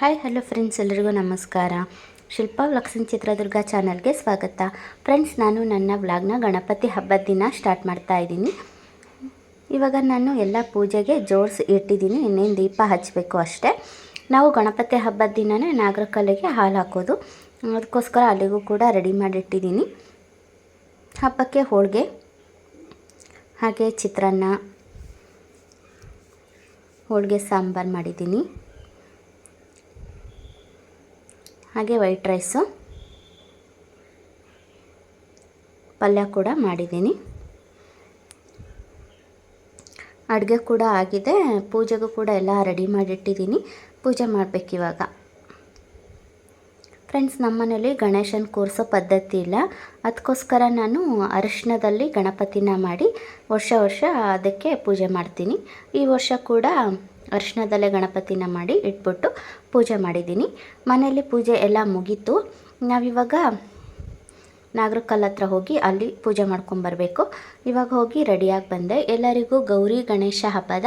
Hi, hello friends ಎಲ್ಲರಿಗೂ ನಮಸ್ಕಾರ. ಶಿಲ್ಪಾ ವ್ಲಾಗ್ಸಿನ್ ಚಿತ್ರದುರ್ಗ ಚಾನಲ್ಗೆ ಸ್ವಾಗತ. ಫ್ರೆಂಡ್ಸ್ ನಾನು ನನ್ನ ವ್ಲಾಗ್ನ ಗಣಪತಿ ಹಬ್ಬದ ದಿನ ಸ್ಟಾರ್ಟ್ ಮಾಡ್ತಾ ಇದ್ದೀನಿ. ಇವಾಗ ನಾನು ಎಲ್ಲ ಪೂಜೆಗೆ ಜೋಡಿಸಿ ಇಟ್ಟಿದ್ದೀನಿ, ಇನ್ನೇನು ದೀಪ ಹಚ್ಚಬೇಕು ಅಷ್ಟೇ. ನಾವು ಗಣಪತಿ ಹಬ್ಬದ ದಿನವೇ ನಾಗರಕಲೆಗೆ ಹಾಲು ಹಾಕೋದು. ಅದಕ್ಕೋಸ್ಕರ ಅಲ್ಲಿಗೂ ಕೂಡ ರೆಡಿ ಮಾಡಿಟ್ಟಿದ್ದೀನಿ. ಹಬ್ಬಕ್ಕೆ ಹೋಳಿಗೆ, ಹಾಗೆ ಚಿತ್ರಾನ್ನ, ಹೋಳಿಗೆ ಸಾಂಬಾರು ಮಾಡಿದ್ದೀನಿ. ಹಾಗೆ ವೈಟ್ ರೈಸು ಪಲ್ಯ ಕೂಡ ಮಾಡಿದ್ದೀನಿ. ಅಡುಗೆ ಕೂಡ ಆಗಿದೆ. ಪೂಜೆಗೂ ಕೂಡ ಎಲ್ಲ ರೆಡಿ ಮಾಡಿಟ್ಟಿದ್ದೀನಿ. ಪೂಜೆ ಮಾಡಬೇಕಿವಾಗ ಫ್ರೆಂಡ್ಸ್ ನಮ್ಮನೇಲಿ ಗಣೇಶನ ಕೂರಿಸೋ ಪದ್ಧತಿ ಇಲ್ಲ. ಅದಕ್ಕೋಸ್ಕರ ನಾನು ಅರಿಶಿಣದಲ್ಲಿ ಗಣಪತಿನ ಮಾಡಿ ವರ್ಷ ವರ್ಷ ಅದಕ್ಕೆ ಪೂಜೆ ಮಾಡ್ತೀನಿ. ಈ ವರ್ಷ ಕೂಡ ಅರಿಶಿಣದಲ್ಲೇ ಗಣಪತಿನ ಮಾಡಿ ಇಟ್ಬಿಟ್ಟು ಪೂಜೆ ಮಾಡಿದ್ದೀನಿ. ಮನೆಯಲ್ಲಿ ಪೂಜೆ ಎಲ್ಲ ಮುಗೀತು. ನಾವಿವಾಗ ನಾಗರಕಲ್ ಹತ್ರ ಹೋಗಿ ಅಲ್ಲಿ ಪೂಜೆ ಮಾಡ್ಕೊಂಬರ್ಬೇಕು ಇವಾಗ ಹೋಗಿ ರೆಡಿಯಾಗಿ ಬಂದೆ. ಎಲ್ಲರಿಗೂ ಗೌರಿ ಗಣೇಶ ಹಬ್ಬದ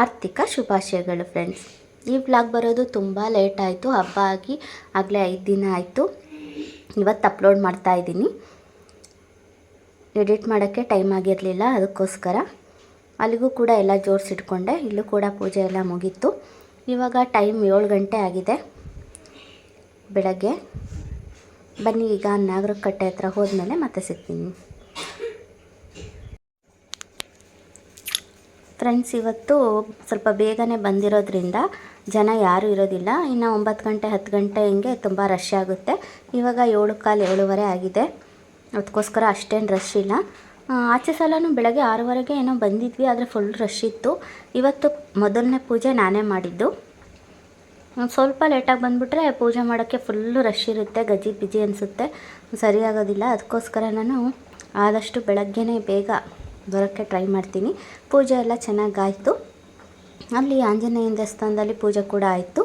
ಆರ್ಥಿಕ ಶುಭಾಶಯಗಳು ಫ್ರೆಂಡ್ಸ್ ಈ ವ್ಲಾಗ್ ಬರೋದು ತುಂಬ ಲೇಟ್ ಆಯಿತು. ಹಬ್ಬ ಆಗಿ ಆಗಲೇ ಐದು ದಿನ ಆಯಿತು. ಇವತ್ತು ಅಪ್ಲೋಡ್ ಮಾಡ್ತಾ ಇದ್ದೀನಿ. ಎಡಿಟ್ ಮಾಡೋಕ್ಕೆ ಟೈಮ್ ಆಗಿರಲಿಲ್ಲ. ಅದಕ್ಕೋಸ್ಕರ ಅಲ್ಲಿಗೂ ಕೂಡ ಎಲ್ಲ ಜೋಡಿಸಿಟ್ಕೊಂಡೆ. ಇಲ್ಲೂ ಕೂಡ ಪೂಜೆ ಎಲ್ಲ ಮುಗೀತು. ಇವಾಗ ಟೈಮ್ ಏಳು ಗಂಟೆ ಆಗಿದೆ ಬೆಳಗ್ಗೆ. ಬನ್ನಿ, ಈಗ ನಾಗರಕಟ್ಟೆ ಹತ್ರ ಹೋದ್ಮೇಲೆ ಮತ್ತೆ ಸಿಗ್ತೀನಿ. ಫ್ರೆಂಡ್ಸ್ ಇವತ್ತು ಸ್ವಲ್ಪ ಬೇಗನೆ ಬಂದಿರೋದ್ರಿಂದ ಜನ ಯಾರೂ ಇರೋದಿಲ್ಲ. ಇನ್ನು ಒಂಬತ್ತು ಗಂಟೆ, ಹತ್ತು ಗಂಟೆ ಹಿಂಗೆ ತುಂಬ ರಶ್ ಆಗುತ್ತೆ. ಇವಾಗ ಏಳು ಕಾಲು ಏಳುವರೆ ಆಗಿದೆ. ಅದಕ್ಕೋಸ್ಕರ ಅಷ್ಟೇನು ರಶ್ ಇಲ್ಲ. ಆಚೆ ಸಲನೂ ಬೆಳಗ್ಗೆ ಆರೂವರೆಗೆ ಏನೋ ಬಂದಿದ್ವಿ, ಆದರೆ ಫುಲ್ ರಶ್ ಇತ್ತು. ಇವತ್ತು ಮೊದಲನೇ ಪೂಜೆ ನಾನೇ ಮಾಡಿದ್ದು. ಸ್ವಲ್ಪ ಲೇಟಾಗಿ ಬಂದುಬಿಟ್ರೆ ಪೂಜೆ ಮಾಡೋಕ್ಕೆ ಫುಲ್ಲು ರಶ್ ಇರುತ್ತೆ, ಗಜಿ ಬಿಜಿ ಅನಿಸುತ್ತೆ. ಸರಿಯಾಗೋದಿಲ್ಲ ಅದಕ್ಕೋಸ್ಕರ ನಾನು ಆದಷ್ಟು ಬೆಳಗ್ಗೆನೇ ಬೇಗ ಬರೋಕ್ಕೆ ಟ್ರೈ ಮಾಡ್ತೀನಿ. ಪೂಜೆ ಎಲ್ಲ ಚೆನ್ನಾಗಾಯಿತು. ಅಲ್ಲಿ ಆಂಜನೇಯನ ದೇವಸ್ಥಾನದಲ್ಲಿ ಪೂಜೆ ಕೂಡ ಆಯಿತು.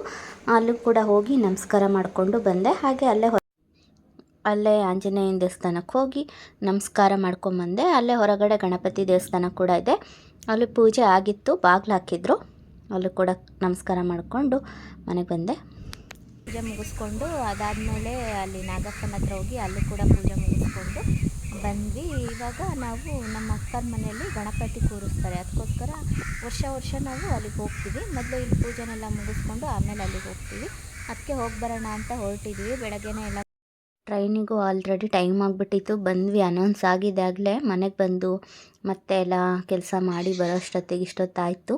ಅಲ್ಲೂ ಕೂಡ ಹೋಗಿ ನಮಸ್ಕಾರ ಮಾಡಿಕೊಂಡು ಬಂದೆ. ಹಾಗೆ ಅಲ್ಲೇ ಅಲ್ಲೇ ಆಂಜನೇಯನ ದೇವಸ್ಥಾನಕ್ಕೆ ಹೋಗಿ ನಮಸ್ಕಾರ ಮಾಡ್ಕೊಂಬಂದೆ, ಅಲ್ಲೇ ಹೊರಗಡೆ ಗಣಪತಿ ದೇವಸ್ಥಾನ ಕೂಡ ಇದೆ. ಅಲ್ಲಿ ಪೂಜೆ ಆಗಿತ್ತು, ಬಾಗಿಲು ಹಾಕಿದ್ರು. ಅಲ್ಲಿ ಕೂಡ ನಮಸ್ಕಾರ ಮಾಡಿಕೊಂಡು ಮನೆಗೆ ಬಂದೆ. ಪೂಜೆ ಮುಗಿಸ್ಕೊಂಡು ಅದಾದಮೇಲೆ ಅಲ್ಲಿ ನಾಗಪ್ಪನ ಹತ್ರ ಹೋಗಿ ಅಲ್ಲೂ ಕೂಡ ಪೂಜೆ ಮುಗಿಸ್ಕೊಂಡು ಬಂದ್ವಿ. ಇವಾಗ ನಾವು ನಮ್ಮ ಅಕ್ಕನ ಮನೆಯಲ್ಲಿ ಗಣಪತಿ ಕೂರಿಸ್ತಾರೆ. ಅದಕ್ಕೋಸ್ಕರ ವರ್ಷ ವರ್ಷ ನಾವು ಅಲ್ಲಿಗೆ ಹೋಗ್ತೀವಿ. ಮೊದಲು ಇಲ್ಲಿ ಪೂಜೆನೆಲ್ಲ ಮುಗಿಸ್ಕೊಂಡು ಆಮೇಲೆ ಅಲ್ಲಿಗೆ ಹೋಗ್ತೀವಿ. ಅದಕ್ಕೆ ಹೋಗಿ ಬರೋಣ ಅಂತ ಹೊರಟಿದ್ವಿ. ಬೆಳಗ್ಗೆನೇ ಎಲ್ಲ ಟ್ರೈನಿಗೂ ಆಲ್ರೆಡಿ ಟೈಮ್ ಆಗಿಬಿಟ್ಟಿತ್ತು. ಬಂದ್ವಿ, ಅನೌನ್ಸ್ ಆಗಿದ್ದಾಗಲೇ ಮನೆಗೆ ಬಂದು ಮತ್ತೆ ಎಲ್ಲ ಕೆಲಸ ಮಾಡಿ ಬರೋ ಅಷ್ಟೊತ್ತಿಗೆ ಇಷ್ಟೊತ್ತಾಯಿತು.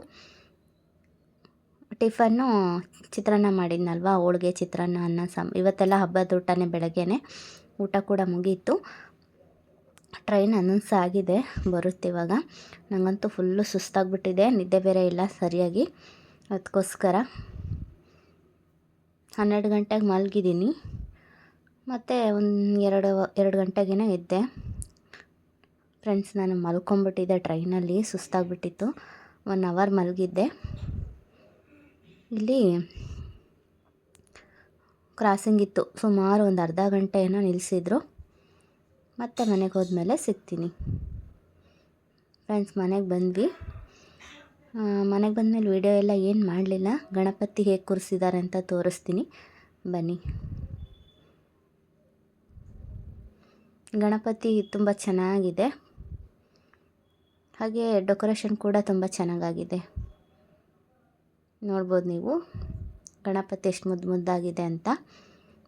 ಟಿಫನ್ನು ಚಿತ್ರಾನ್ನ ಮಾಡಿದ್ನಲ್ವ, ಹೋಳಿಗೆ, ಚಿತ್ರಾನ್ನ, ಅನ್ನ, ಸಾಮ್, ಇವತ್ತೆಲ್ಲ ಹಬ್ಬದ ಊಟನೇ ಬೆಳಗ್ಗೆನೆ. ಊಟ ಕೂಡ ಮುಗೀತು. ಟ್ರೈನ್ ಅನೌನ್ಸ್ ಆಗಿದೆ ಬರುತ್ತಿವಾಗ ನನಗಂತೂ ಫುಲ್ಲು ಸುಸ್ತಾಗ್ಬಿಟ್ಟಿದೆ, ನಿದ್ದೆ ಬೇರೆ ಇಲ್ಲ ಸರಿಯಾಗಿ. ಅದಕ್ಕೋಸ್ಕರ ಹನ್ನೆರಡು ಗಂಟೆಗೆ ಮಲಗಿದ್ದೀನಿ. ಮತ್ತು ಒಂದು ಎರಡು ಎರಡು ಗಂಟೆಗೇನೋ ಎದ್ದೆ. ಫ್ರೆಂಡ್ಸ್ ನಾನು ಮಲ್ಕೊಂಬಿಟ್ಟಿದ್ದೆ ಟ್ರೈನಲ್ಲಿ, ಸುಸ್ತಾಗಿಬಿಟ್ಟಿತ್ತು. One hour ಮಲಗಿದ್ದೆ. ಇಲ್ಲಿ ಕ್ರಾಸಿಂಗ್ ಇತ್ತು. ಸುಮಾರು ಒಂದು ಅರ್ಧ ಗಂಟೆ ಏನೋ ನಿಲ್ಲಿಸಿದ್ರು ಮತ್ತೆ ಮನೆಗೆ ಹೋದ್ಮೇಲೆ ಸಿಗ್ತೀನಿ. ಫ್ರೆಂಡ್ಸ್ ಮನೆಗೆ ಬಂದ್ವಿ. ಮನೆಗೆ ಬಂದಮೇಲೆ ವೀಡಿಯೋ ಎಲ್ಲ ಏನು ಮಾಡಲಿಲ್ಲ. ಗಣಪತಿ ಹೇಗೆ ಕೂರಿಸಿದ್ದಾರೆ ಅಂತ ತೋರಿಸ್ತೀನಿ. ಬನ್ನಿ. ಗಣಪತಿ ತುಂಬ ಚೆನ್ನಾಗಿದೆ. ಹಾಗೆ ಡೆಕೋರೇಷನ್ ಕೂಡ ತುಂಬ ಚೆನ್ನಾಗಾಗಿದೆ. ನೋಡ್ಬೋದು ನೀವು. ಗಣಪತಿ ಎಷ್ಟು ಮುದ್ದು ಮುದ್ದಾಗಿದೆ ಅಂತ.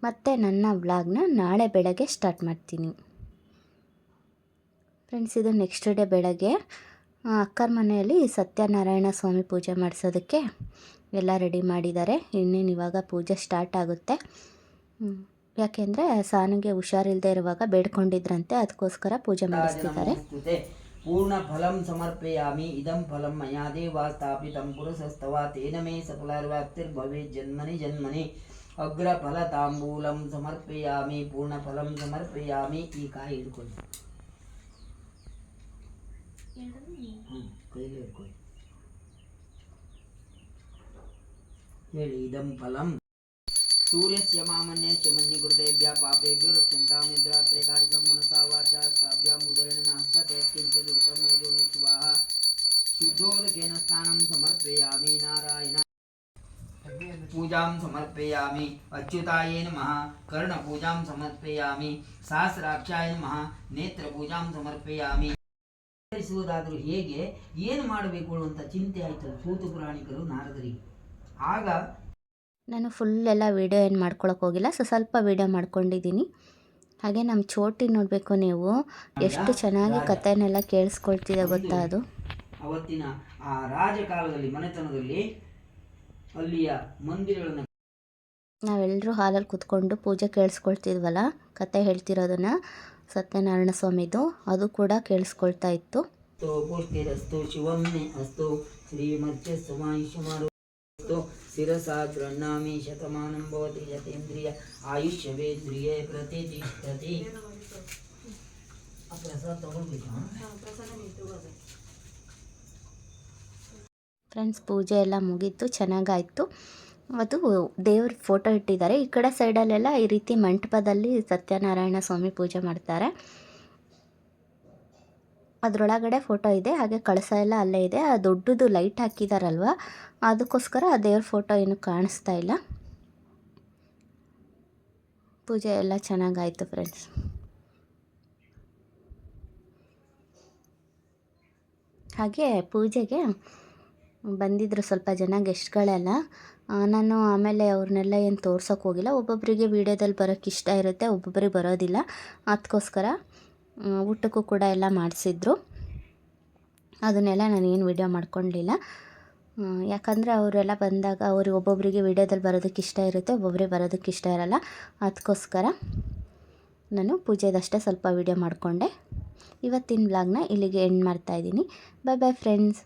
ಮತ್ತು ನನ್ನ ವ್ಲಾಗ್ನ ನಾಳೆ ಬೆಳಗ್ಗೆ ಸ್ಟಾರ್ಟ್ ಮಾಡ್ತೀನಿ. ಫ್ರೆಂಡ್ಸ್, ಇದು ನೆಕ್ಸ್ಟ್ ಡೇ ಬೆಳಗ್ಗೆ ಅಕ್ಕರ ಮನೆಯಲ್ಲಿ ಸತ್ಯನಾರಾಯಣ ಸ್ವಾಮಿ ಪೂಜೆ ಮಾಡಿಸೋದಕ್ಕೆ ಎಲ್ಲ ರೆಡಿ ಮಾಡಿದ್ದಾರೆ. ಇನ್ನೇನು ಇವಾಗ ಪೂಜೆ ಸ್ಟಾರ್ಟ್ ಆಗುತ್ತೆ. ಯಾಕೆಂದರೆ ಸಾನುಗೆ ಹುಷಾರಿಲ್ಲದೆ ಇರುವಾಗ ಬೇಡ್ಕೊಂಡಿದ್ರಂತೆ ಅದಕ್ಕೋಸ್ಕರ ಪೂಜೆ ಮಾಡಿಸ್ತಿದ್ದಾರೆ ಪೂರ್ಣ ಫಲಂ ಸಮರ್ಪಯಾಮಿ ಇದಂ ಫಲಂ ಮಯಾ ದೇವಾ ಸ್ಥಾಪಿತಂ ಪುರುಷಸ್ತವ ತೇನ ಮೇ ಸಫಲಾರ್ವಾಪ್ತಿರ್ಭವೆ ಜನ್ಮನಿ ಜನ್ಮನಿ ಅಗ್ರ ಫಲ ತಾಂಬೂಲಂ ಸಮರ್ಪಯಾಮಿ ಪೂರ್ಣ ಫಲಂ ಸಮರ್ಪಯಾಮಿ ಈ ಕಾಯಿ ಹಿಡ್ಕೊಳ್ಳಿ ಹ್ಞೂ ಕೈಲಿ ಹಿಡ್ಕೊಳ್ಳಿ ಹೇಳಿ ಇದಂ ಫಲಂ ಸೂರ್ಯಸ್ಯ ಮಾಮನ್ಯ ಶಮನ್ಯ ಪಾಪೇಭ್ಯೋ ಮನಸಾ ವಾಚ ಸಭ್ಯಾಂ ಉದರಣ ನಾಸ್ತೇಕಿಂಚ ದುರ್ತಮಯೋಗಿ ಸ್ವಾಹ ಶುದ್ಧೋದಕೇನ ಸಮರ್ಪಯಾಮಿ ನಾರಾಯಣ. ಪೂಜಾಂ ಸಮರ್ಪಯಾಮಿ. ಅಚ್ಯುತಾಯೇ ನಮಃ. ಕರ್ಣ ಪೂಜಾಂ ಸಮರ್ಪಯಾಮಿ. ಸಹಸ್ರಾಕ್ಷಾಯ ನಮಃ. ನೇತ್ರ ಪೂಜಾಂ ಸಮರ್ಪಯಾಮಿ. ಧರಿಸುವುದಾದರೂ ಹೇಗೆ? ಏನು ಮಾಡಬೇಕು ಅಂತ ಚಿಂತೆ ಆಯ್ತು ಸೂತು ಪುರಾಣಿಕರು ನಾರದರಿಗೆ. ಆಗ ನಾನು ಫುಲ್ ಎಲ್ಲ ವೀಡಿಯೋ ಏನು ಮಾಡ್ಕೊಳಕ್ಕೆ ಹೋಗಿಲ್ಲ ಸೊ ಸ್ವಲ್ಪ ವೀಡಿಯೋ ಮಾಡ್ಕೊಂಡಿದ್ದೀನಿ ಹಾಗೆ ನಮ್ಮ ಚೋಟಿ ನೋಡಬೇಕು ನೀವು. ಎಷ್ಟು ಚೆನ್ನಾಗಿ ಕಥೆನೆಲ್ಲ ಕೇಳಿಸ್ಕೊಳ್ತಿದೆ ಗೊತ್ತಾ ಅದು? ಅವತ್ತಿನ ಆ ರಾಜಕಾಲದಲ್ಲಿ ಮನೆತನದಲ್ಲಿ ಅಲ್ಲಿಯ ಮಂದಿರಗಳನ್ನು ನಾವೆಲ್ಲರೂ ಹಾಲಲ್ಲಿ ಕೂತ್ಕೊಂಡು ಪೂಜೆ ಕೇಳಿಸ್ಕೊಳ್ತಿದ್ವಲ್ಲ ಕತೆ ಹೇಳ್ತಿರೋದನ್ನ ಸತ್ಯನಾರಾಯಣ ಸ್ವಾಮಿದು ಅದು ಕೂಡ ಕೇಳಿಸ್ಕೊಳ್ತಾ ಇತ್ತು. ಅಸ್ತು ಅಸ್ತು ಸುಮಾಯುಷ್ಯಮಾರು ಅಸ್ತು. ಶಿರಸಾ ಗೃಹ್ಣಾಮಿ ಶತಮಾನಂ ಭವತಿ ಯತೇಂದ್ರಿಯ ಆಯುಷ್ಯವೇಂದ್ರಿಯೇ ಪ್ರತಿಷ್ಠತಿ ಆ ಪ್ರಸಾದ ತಗೊಳ್ಬೇಕು ಫ್ರೆಂಡ್ಸ್ ಪೂಜೆ ಎಲ್ಲ ಮುಗೀತು ಚೆನ್ನಾಗಾಯಿತು. ಅದು ದೇವ್ರ ಫೋಟೋ ಇಟ್ಟಿದ್ದಾರೆ. ಈ ಕಡೆ ಸೈಡಲ್ಲೆಲ್ಲ ಈ ರೀತಿ ಮಂಟಪದಲ್ಲಿ ಸತ್ಯನಾರಾಯಣ ಸ್ವಾಮಿ ಪೂಜೆ ಮಾಡ್ತಾರೆ. ಅದರೊಳಗಡೆ ಫೋಟೋ ಇದೆ, ಹಾಗೆ ಕಳಸ ಎಲ್ಲ ಅಲ್ಲೇ ಇದೆ. ಆ ದೊಡ್ಡದು ಲೈಟ್ ಹಾಕಿದಾರಲ್ವ? ಅದಕ್ಕೋಸ್ಕರ ಆ ದೇವ್ರ ಫೋಟೋ ಏನು ಕಾಣಿಸ್ತಾ ಇಲ್ಲ. ಪೂಜೆ ಎಲ್ಲ ಚೆನ್ನಾಗಾಯಿತು ಫ್ರೆಂಡ್ಸ್ ಹಾಗೆ ಪೂಜೆಗೆ ಬಂದಿದ್ದರು ಸ್ವಲ್ಪ ಜನ ಗೆಸ್ಟ್ಗಳೆಲ್ಲ ನಾನು ಆಮೇಲೆ ಅವ್ರನ್ನೆಲ್ಲ ಏನು ತೋರ್ಸೋಕೆ ಹೋಗಿಲ್ಲ. ಒಬ್ಬೊಬ್ಬರಿಗೆ ವೀಡಿಯೋದಲ್ಲಿ ಬರೋಕ್ಕೆ ಇಷ್ಟ ಇರುತ್ತೆ ಒಬ್ಬೊಬ್ಬರಿಗೆ ಬರೋದಿಲ್ಲ. ಅದಕ್ಕೋಸ್ಕರ ಊಟಕ್ಕೂ ಕೂಡ ಎಲ್ಲ ಮಾಡಿಸಿದ್ರು. ಅದನ್ನೆಲ್ಲ ನಾನು ಏನು ವೀಡಿಯೋ ಮಾಡ್ಕೊಳ್ಲಿಲ್ಲ ಯಾಕಂದರೆ ಅವರೆಲ್ಲ ಬಂದಾಗ ಅವ್ರಿಗೆ ಒಬ್ಬೊಬ್ಬರಿಗೆ ವಿಡಿಯೋದಲ್ಲಿ ಬರೋದಕ್ಕೆ ಇಷ್ಟ ಇರುತ್ತೆ ಒಬ್ಬೊಬ್ಬರಿಗೆ ಬರೋದಕ್ಕೆ ಇಷ್ಟ ಇರಲ್ಲ. ಅದಕ್ಕೋಸ್ಕರ ನಾನು ಪೂಜೆದಷ್ಟೇ ಸ್ವಲ್ಪ ವೀಡಿಯೋ ಮಾಡಿಕೊಂಡೆ. ಇವತ್ತಿನ ಬ್ಲಾಗ್ನ ಇಲ್ಲಿಗೆ ಎಂಡ್ ಮಾಡ್ತಾಯಿದ್ದೀನಿ ಬಾಯ್ ಬಾಯ್ ಫ್ರೆಂಡ್ಸ್